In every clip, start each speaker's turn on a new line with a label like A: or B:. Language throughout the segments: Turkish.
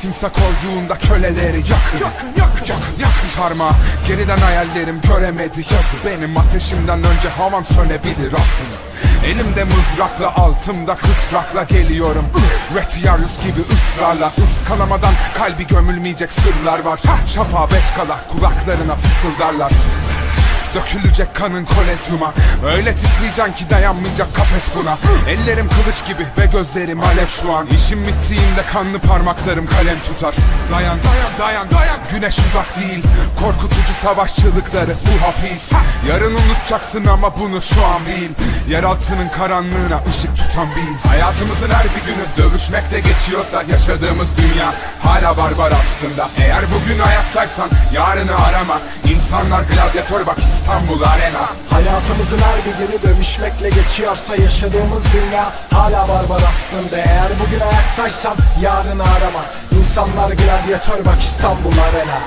A: timsak olduğunda köleleri yakın Yakın yakın. Yakın yakın. Çarmıha Geriden hayallerim göremedi yazı. Benim ateşimden önce havam sönebilir aslında. Elimde mızrakla altımda kısrakla geliyorum. Retiyarus gibi ısrarla. Iskalamadan kalbi gömülmeyecek sırlar var. Şafağa beş kala kulaklarına fısıldarlar Dökülecek kanın kolezyuma. Öyle titreyeceksin ki dayanmayacak kafes buna. Ellerim kılıç gibi ve gözlerim alev şu an. İşim bittiğinde kanlı parmaklarım kalem tutar. Dayan dayan dayan dayan. Güneş uzak değil. Korkutucu savaş çığlıkları bu hapis. Yarın unutacaksın ama bunu şu an bil. Yeraltının karanlığına ışık tutan biz. Hayatımızın her bir günü dövüşmekle geçiyorsa Yaşadığımız dünya hala barbar aslında. Eğer bugün ayaktaysan yarını arama İnsanlar gladyatör bak İstanbul Arena.
B: Hayatımızın her bir günü dövüşmekle geçiyorsa yaşadığımız dünya hala barbar aslında. Eğer bugün ayaktaysam yarını arama İnsanlar gladyatör bak İstanbul Arena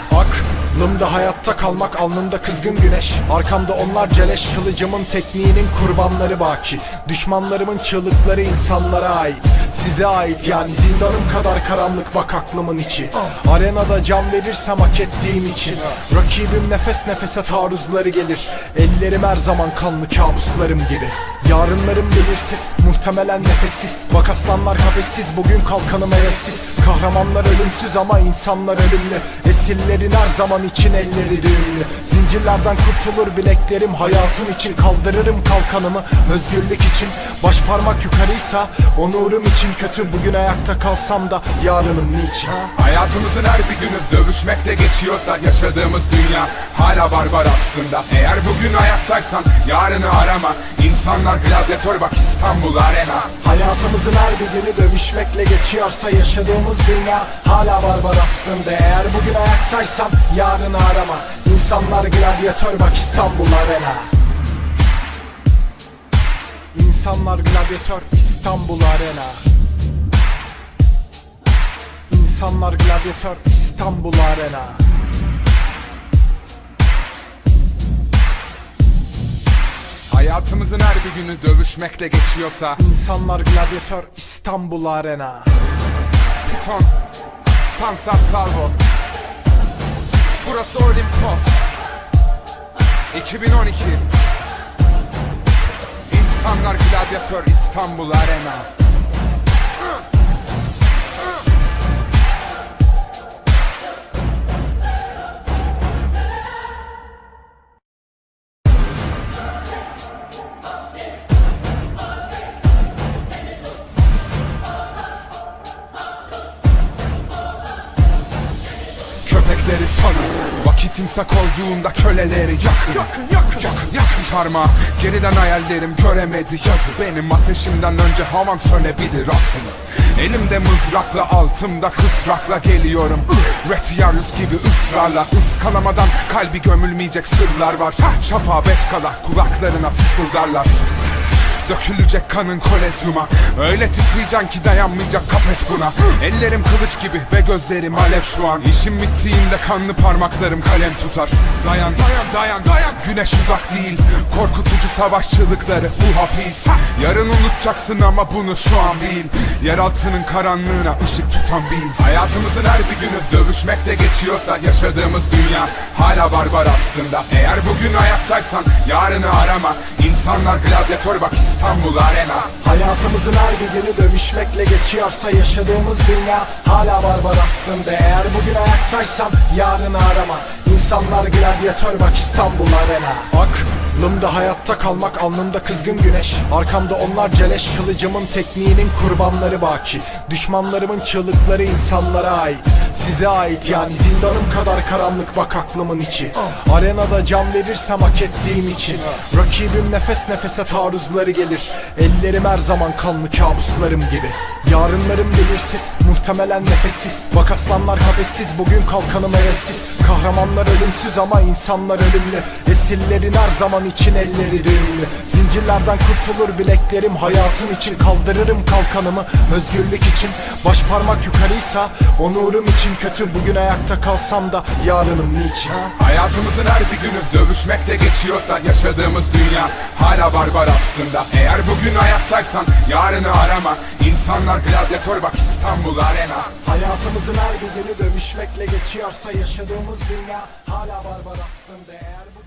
B: Aklımda hayatta kalmak alnımda kızgın güneş. Arkamda onlar celeş kılıcımın tekniğinin kurbanları baki. Düşmanlarımın çığlıkları insanlara ait. Size ait yani zindanım kadar karanlık bak aklımın içi. Arenada can verirsem hak ettiğim için. Rakibim nefes nefese taarruzları gelir. Ellerim her zaman kanlı kabuslarım gibi. Yarınlarım belirsiz muhtemelen nefessiz. Bak aslanlar kafessiz bugün kalkanım hevessiz Kahramanlar ölümsüz ama insanlar ölümlü. Esirlerin her zaman için elleri düğümlü. Zincirlerden kurtulur bileklerim hayatım için Kaldırırım kalkanımı. Özgürlük için Baş parmak yukarıysa onurum için kötü. Bugün ayakta kalsam da yarınım niçin?
A: Hayatımızın her bir günü dövüşmekle geçiyorsa Yaşadığımız dünya hala barbar aslında. Eğer bugün ayaktaysan yarını arama. İnsanlar gladyatör bak İstanbul Arena.
B: Hayatımızın her bir günü dövüşmekle geçiyorsa yaşadığımız dünya hala barbar aslında. Eğer bugün ayaktaysam yarını arama. İnsanlar gladyatör bak İstanbul Arena. İnsanlar gladyatör İstanbul Arena. İnsanlar gladyatör İstanbul Arena
A: Hayatımızın her bir günü dövüşmekle geçiyorsa.
B: İnsanlar gladyatör İstanbul Arena.
A: Piton Sansar Salvo. Burası Olimpos. 2012 İnsanlar Gladyatör İstanbul Arena Vakit imsak olduğunda köleleri yakın. Yakın yakın yakın yakın. Çarmıha Geriden hayallerim göremedi yazı Benim ateşimden önce havam sönebilir aslında. Elimde mızrakla altımda kısrakla geliyorum. Retiyarus gibi ısrarla ıskalamadan kalbi gömülmeyecek sırlar var. Şafağa beş kala kulaklarına fısıldarlar Dökülecek kanın kolezyuma. Öyle titreyeceksin ki dayanmayacak kafes buna. Ellerim kılıç gibi ve gözlerim alev şu an. İşim bittiğinde kanlı parmaklarım kalem tutar. Dayan dayan dayan dayan. Güneş uzak değil. Korkutucu savaş çığlıkları bu hapis. Yarın unutacaksın ama bunu şu an bil. Yeraltının karanlığına ışık tutan biz. Hayatımızın her bir günü dövüşmekle geçiyorsa Yaşadığımız dünya hala barbar aslında. Eğer bugün ayaktaysan yarını arama. İnsanlar gladyatör bak İstanbul Arena
B: Hayatımızın her bir günü dövüşmekle geçiyorsa yaşadığımız dünya hala barbar aslında. Eğer bugün ayaktaysam yarını arama. İnsanlar gladyatör bak İstanbul Arena Aklımda hayatta kalmak alnımda kızgın güneş. Arkamda onlar celeş kılıcımın tekniğinin kurbanları baki. Düşmanlarımın çığlıkları insanlara ait. Size ait yani zindanım kadar karanlık bak aklımın içi. Arenada can verirsem hak ettiğim için. Rakibim nefes nefese taarruzları gelir. Ellerim her zaman kanlı kabuslarım gibi. Yarınlarım belirsiz muhtemelen nefessiz. Bak aslanlar kafessiz bugün kalkanım hevessiz. Kahramanlar ölümsüz ama insanlar ölümlü. Esirlerin her zaman için elleri düğümlü Zincirlerden kurtulur bileklerim hayatım için. Kaldırırım kalkanımı özgürlük için. Baş parmak yukarıysa onurum için kötü. Bugün ayakta kalsam da yarınım niçin?
A: Hayatımızın her bir günü dövüşmekle geçiyorsa Yaşadığımız dünya hala barbar aslında. Eğer bugün ayaktaysan yarını arama. İnsan İnsanlar gladyatör bak İstanbul Arena.
B: Hayatımızın her bir günü dövüşmekle geçiyorsa yaşadığımız dünya hala barbar aslında. Eğer bugün